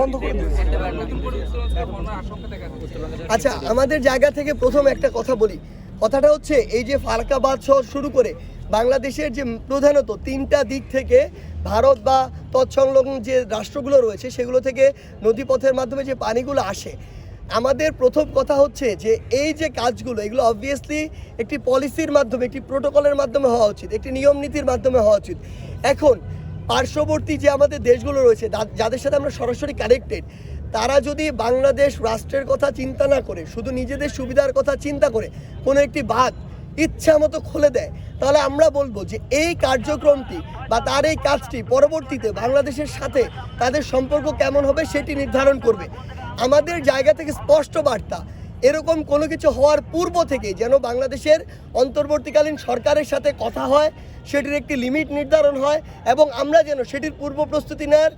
বন্ধ করে আচ্ছা আমাদের জায়গা থেকে প্রথম একটা কথা বলি। কথাটা হচ্ছে, এই যে ফারাকাবাদ শহর শুরু করে বাংলাদেশের যে প্রধানত তিনটা দিক থেকে ভারত বা তৎসংলগ্ন যে রাষ্ট্রগুলো রয়েছে, সেগুলো থেকে নদীপথের মাধ্যমে যে পানিগুলো আসে, আমাদের প্রথম কথা হচ্ছে যে, এই যে কাজগুলো, এগুলো অবভিয়াসলি একটি পলিসির মাধ্যমে, একটি প্রোটোকলের মাধ্যমে হওয়া উচিত, একটি নিয়ম নীতির মাধ্যমে হওয়া উচিত। এখন পার্শ্ববর্তী যে আমাদের দেশগুলো রয়েছে যাদের সাথে আমরা সরাসরি কানেক্টেড তারা যদি বাংলাদেশ রাষ্ট্রের কথা চিন্তা না করে, শুধু নিজেদের সুবিধার কথা চিন্তা করে, কোনো একটি বাদ ইচ্ছা মতো খুলে দেয়, তাহলে আমরা বলব যে এই কার্যক্রমটি বা তার এই কাজটি পরবর্তীতে বাংলাদেশের সাথে তাদের সম্পর্ক কেমন হবে সেটি নির্ধারণ করবে। আমাদের জায়গা থেকে স্পষ্ট বার্তা এরকম কোনো কিছু হওয়ার পূর্ব থেকে যেন বাংলাদেশের অন্তর্বর্তীকালীন সরকারের সাথে কথা হয়, সেটির একটি লিমিট নির্ধারণ হয় এবং আমরা যেন সেটির পূর্ব প্রস্তুতি নেওয়ার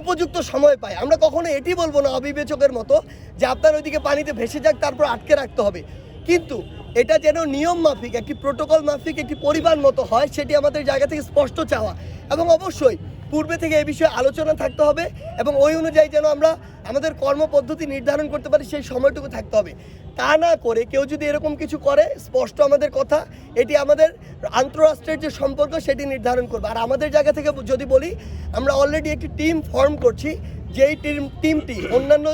উপযুক্ত সময় পাই। আমরা কখনো এটি বলব না অবিবেচকের মতো যে আপনার ওইদিকে পানিতে ভেসে যাক, তারপর আটকে রাখতে হবে। কিন্তু এটা যেন নিয়ম মাফিক, একটি প্রোটোকল মাফিক, একটি পরিমাণ মতো হয়, সেটি আমাদের জায়গা থেকে স্পষ্ট চাওয়া। এবং অবশ্যই পূর্বে থেকে এই বিষয়ে আলোচনা থাকতে হবে এবং ওই অনুযায়ী যেন আমরা আমাদের কর্মপদ্ধতি নির্ধারণ করতে পারি, সেই সময়টুকু থাকতে হবে। তা না করে কেউ যদি এরকম কিছু করে, স্পষ্ট আমাদের কথা, এটি আমাদের আন্তঃরাষ্ট্রের যে সম্পর্ক, সেটি নির্ধারণ করবে। আর আমাদের জায়গা থেকে যদি বলি, আমরা অলরেডি একটি টিম ফর্ম করছি, যেই টিম টিমটি অন্যান্য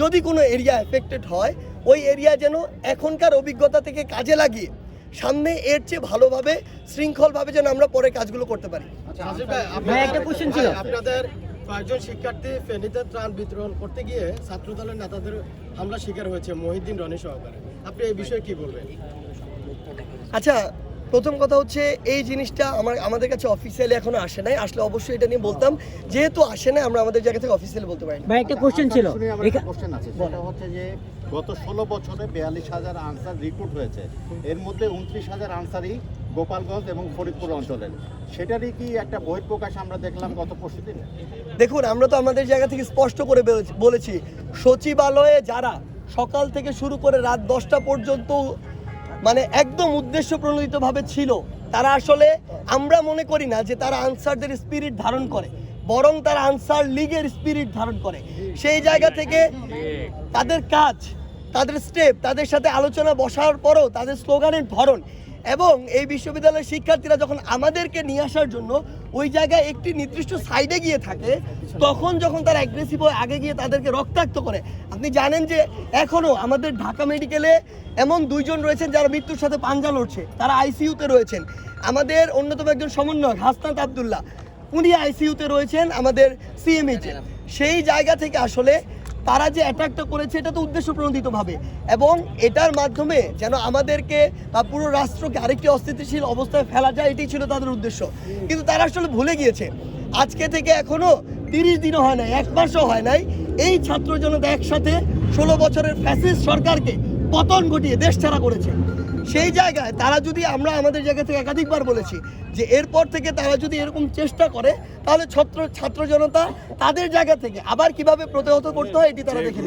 যদি কোনো এরিয়া এফেক্টেড হয়, ওই এরিয়া যেন এখনকার অভিজ্ঞতা থেকে কাজে লাগিয়ে সামনে এর চেয়ে ভালোভাবে শৃঙ্খলভাবে যেন আমরা পরে কাজগুলো করতে পারি। ভাই, আপনাদের- একটা question ছিল। ভাই, আপনাদের কয়েকজন শিক্ষার্থী ফেনীতে ত্রাণ বিতরণ করতে গিয়ে ছাত্রদলের নেতাদের হামলা শিকার হয়েছে মহিউদ্দিন রনি সহকারে। আপনি এই বিষয়ে কি বলবেন? আচ্ছা প্রথম কথা হচ্ছে এই জিনিসটা আমার আমাদের কাছে অফিসিয়ালি এখনও আসে নাই। আসলে অবশ্যই এটা নিয়ে বলতাম যেহেতু আসে না আমরা আমাদের জায়গা থেকে অফিসিয়ালি বলতে পারি ভাই একটা কোশ্চেন ছিল। কোশ্চেন আছে। সেটা হচ্ছে যে গত ষোলো বছরে বিয়াল্লিশ হাজার আনসার রিক্রুট হয়েছে। এর মধ্যে উনত্রিশ হাজার আনসারই গোপালগঞ্জ এবং ফরিদপুর অঞ্চলের। সেটারই কি একটা বহিঃপ্রকাশ আমরা দেখলাম গত পরশু দিন? দেখুন আমরা তো আমাদের জায়গা থেকে স্পষ্ট করে বলেছি- বলেছি সচিবালয়ে যারা সকাল থেকে শুরু করে রাত দশটা পর্যন্ত মানে একদম উদ্দেশ্য প্রণোদিতভাবে ছিল। তারা আসলে আমরা মনে করি না যে তারা আনসারদের স্পিরিট ধারণ করে, বরং তারা আনসার লিগের স্পিরিট ধারণ করে। সেই জায়গা থেকে তাদের কাজ, তাদের স্টেপ তাদের সাথে আলোচনা বসার পরও তাদের স্লোগানের ধরন এবং এই বিশ্ববিদ্যালয়ের শিক্ষার্থীরা যখন আমাদেরকে নিয়ে আসার জন্য ওই জায়গায় একটি নির্দিষ্ট সাইডে গিয়ে থাকে তখন যখন তারা অ্যাগ্রেসিভ হয়ে আগে গিয়ে তাদেরকে রক্তাক্ত করে। আপনি জানেন যে এখনও আমাদের ঢাকা মেডিকেলে এমন দুইজন রয়েছেন যারা মৃত্যুর সাথে পাঞ্জা লড়ছে। তারা আইসিইউতে রয়েছেন। আমাদের অন্যতম একজন সমন্বয়ক হাসনাত আবদুল্লাহ উনি আইসিইউতে রয়েছেন আমাদের সিএমএইচে সেই জায়গা থেকে আসলে তারা যে অ্যাটাকটা করেছে, এটা তো উদ্দেশ্য প্রণোদিতভাবে এবং এটার মাধ্যমে যেন আমাদেরকে বা পুরো রাষ্ট্রকে আরেকটি অস্থিতিশীল অবস্থায় ফেলা যায় এটি ছিল তাদের উদ্দেশ্য। কিন্তু তারা আসলে ভুলে গিয়েছে। আজকে থেকে এখনও তিরিশ দিনও হয় নাই, এক মাসও হয় নাই। এই ছাত্র জনতা একসাথে ষোলো বছরের ফ্যাসিস্ট সরকারকে পতন ঘটিয়ে দেশ ছাড়া করেছে। সেই জায়গায় তারা যদি আমরা আমাদের জায়গা থেকে একাধিকবার বলেছি যে এরপর থেকে তারা যদি এরকম চেষ্টা করে, তাহলে ছাত্র ছাত্র জনতা তাদের জায়গা থেকে আবার কীভাবে প্রতিহত করতে হয়, এটি তারা দেখে